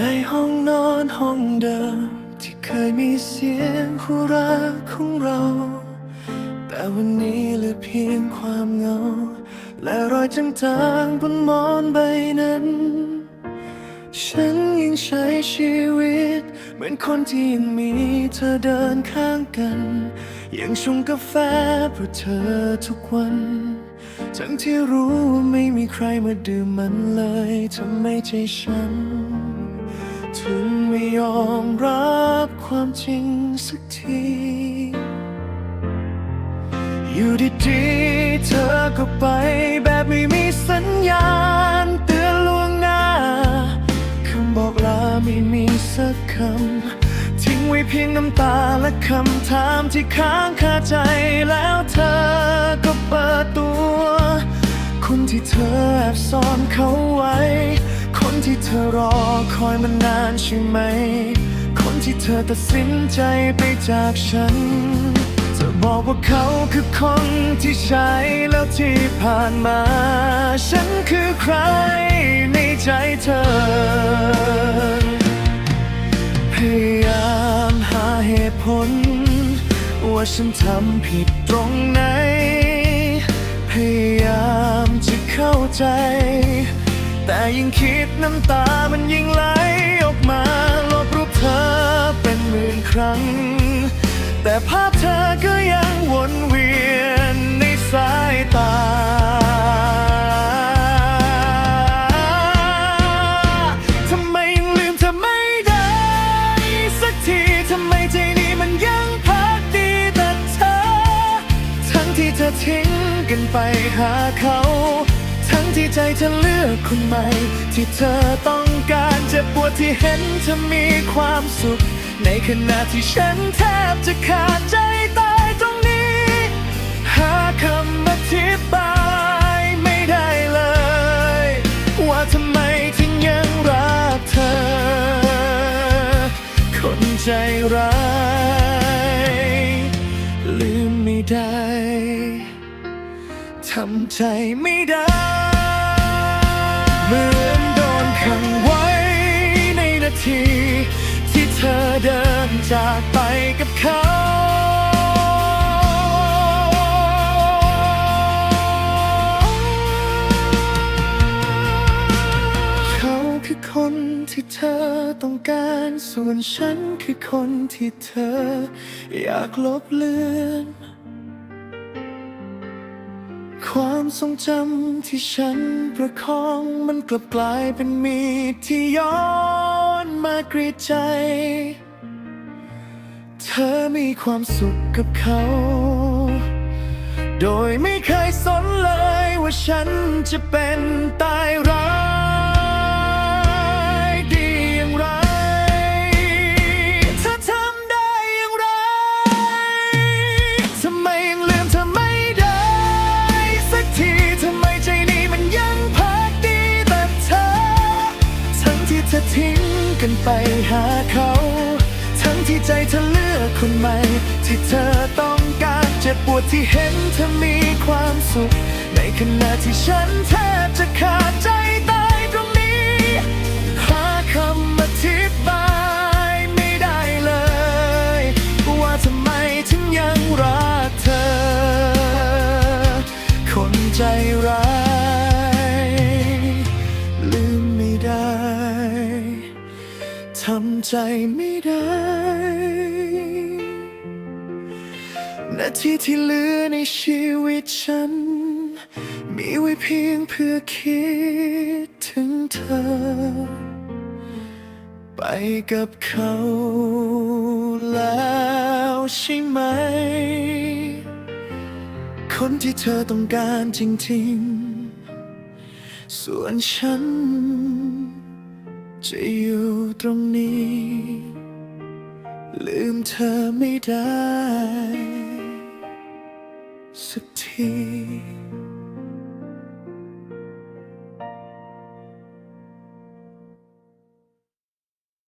ในห้องนอนห้องเดิม ที่เคยมีเสียงหัวเราะของเรา แต่วันนี้เหลือเพียงความเหงา และรอยจางๆบนหมอนใบนั้น ฉันยังใช้ชีวิต เหมือนคนที่ยังมีเธอเดินข้างกัน ยังชงกาแฟเพื่อเธอทุกวัน ทั้งที่รู้ว่าไม่มีใครมาดื่มมันเลยทำไมใจฉัน ถึงไม่ยอมรับความจริงสักที อยู่ดีๆเธอก็ไปแบบไม่มีสัญญาณเตือนล่วงหน้าคำบอกลาไม่มีสักคำ ทิ้งไว้เพียงน้ำตาและคำถามที่ค้างคาใจแล้วเธอก็เปิดตัว คนที่เธอแอบซ่อนเขา ที่เธอรอคอยมานานใช่ไหม คนที่เธอตัดสินใจไปจากฉัน เธอบอกว่าเขาคือคนที่ใช่แล้วที่ผ่านมา ฉันคือใครในใจเธอ พยายามหาเหตุผล ว่าฉันทำผิดตรงไหน พยายามจะเข้าใจ แต่ยิ่งคิดน้ำตามันยิ่งไหลออกมาลบรูปเธอเป็นหมื่นครั้ง แต่ภาพเธอก็ยังวนเวียนในสายตา ทำไมยังลืมเธอไม่ได้ สักทีทำไมใจนี้มันยังพักดีแต่เธอ ทั้งที่เธอทิ้งกันไปหาเขา ทั้งที่ใจเธอเลือกคนใหม่ ที่เธอต้องการเจ็บปวดที่เห็นเธอมีความสุข ในขณะที่ฉันแทบจะขาดใจตายตรงนี้ หาคำอธิบายไม่ได้เลย ว่าทำไมถึงยังรักเธอ คนใจร้ายำใจไม่ได้เหมือนโดนขังไว้ในนาที ที่เธอเดินจากไปกับเขาเขาคือคนที่เธอต้องการ ส่วนฉันคือคนที่เธออยากลบเลือน ความทรงจำที่ฉันประคองมันกลับกลายเป็นมีดที่ย้อนมากรีดใจ เธอมีความสุขกับเขา โดยไม่เคยสนเลยว่าฉันจะเป็นตาย หาเขา ทั้งที่ใจเธอเลือกคนใหม่ ที่เธอต้องการเจ็บปวดที่เห็นเธอมีความสุข ในขณะที่ฉันแทบจะขาดใจตายตรงนี้ หาคำอธิบายไม่ได้เลย ว่าทำไมถึงยังรักเธอ คนใจร้าย ทำใจไม่ได้ นาทีที่เหลือในชีวิตฉัน มีไว้เพียงเพื่อคิดถึงเธอ ไปกับเขาแล้วใช่ไหม คนที่เธอต้องการจริงๆ ส่วนฉัน จะอยู่ตรงนี้ ลืมเธอไม่ได้ สักที